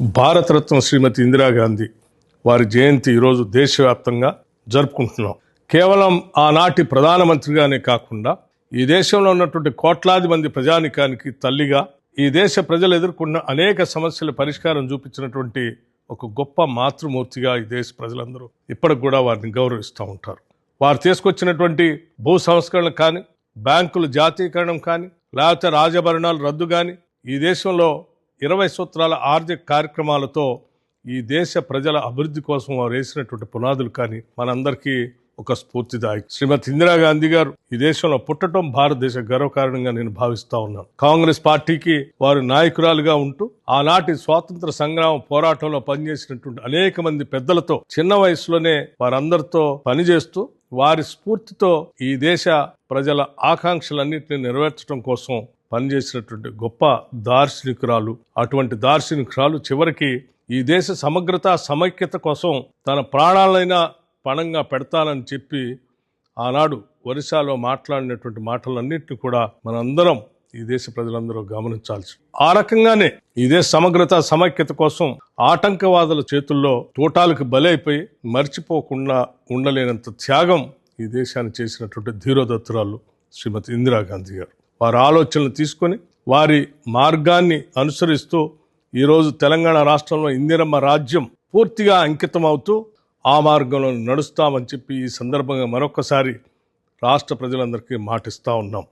భారతరత్న శ్రీమతి ఇందిరాగాంధీ వారి జయంతి ఈరోజు దేశవ్యాప్తంగా జరుపుకుంటున్నాం. కేవలం ఆనాటి ప్రధానమంత్రిగానే కాకుండా ఈ దేశంలో ఉన్నటువంటి కోట్లాది మంది ప్రజానికానికి తల్లిగా ఈ దేశ ప్రజలు ఎదుర్కొన్న అనేక సమస్యల పరిష్కారం చూపించినటువంటి ఒక గొప్ప మాతృమూర్తిగా ఈ దేశ ప్రజలందరూ ఇప్పటికి కూడా వారిని గౌరవిస్తూ ఉంటారు. వారు తీసుకొచ్చినటువంటి భూ సంస్కరణలు కానీ బ్యాంకులు జాతీయకరణం కానీ లేకపోతే రాజభరణాలు రద్దు కానీ ఈ దేశంలో ఇరవై సూత్రాల ఆర్థిక కార్యక్రమాలతో ఈ దేశ ప్రజల అభివృద్ధి కోసం వారు వేసినటువంటి పునాదులు కానీ మనందరికీ ఒక స్ఫూర్తిదాయకం. శ్రీమతి ఇందిరాగాంధీ గారు ఈ దేశంలో పుట్టడం భారతదేశ గర్వకారణంగా నేను భావిస్తా ఉన్నాను. కాంగ్రెస్ పార్టీకి వారు నాయకురాలుగా ఉంటూ ఆనాటి స్వాతంత్ర సంగ్రామ పోరాటంలో పనిచేసినటువంటి అనేక మంది పెద్దలతో చిన్న వయసులోనే వారందరితో పనిచేస్తూ వారి స్ఫూర్తితో ఈ దేశ ప్రజల ఆకాంక్షలన్నింటినీ నెరవేర్చడం కోసం పనిచేసినటువంటి గొప్ప దార్శనికురాలు. అటువంటి దార్శనికురాలు చివరికి ఈ దేశ సమగ్రత సమైక్యత కోసం తన ప్రాణాలైనా పణంగా పెడతానని చెప్పి ఆనాడు ఒరిస్సాలో మాట్లాడినటువంటి మాటలన్నింటినీ కూడా మనందరం ఈ దేశ ప్రజలందరూ గమనించాల్సి. ఆ రకంగానే ఈ దేశ సమగ్రత సమైక్యత కోసం ఆటంకవాదుల చేతుల్లో తోటాలకు బలైపోయి మర్చిపోకుండా ఉండలేనంత త్యాగం ఈ దేశాన్ని చేసినటువంటి ధీరోదత్తురాలు శ్రీమతి ఇందిరాగాంధీ గారు. వారి ఆలోచనలు తీసుకొని వారి మార్గాన్ని అనుసరిస్తూ ఈరోజు తెలంగాణ రాష్ట్రంలో ఇందిరమ్మ రాజ్యం పూర్తిగా అంకితం అవుతూ ఆ మార్గంలో నడుస్తామని చెప్పి ఈ సందర్భంగా మరొకసారి రాష్ట్ర ప్రజలందరికీ మాటిస్తూ ఉన్నాం.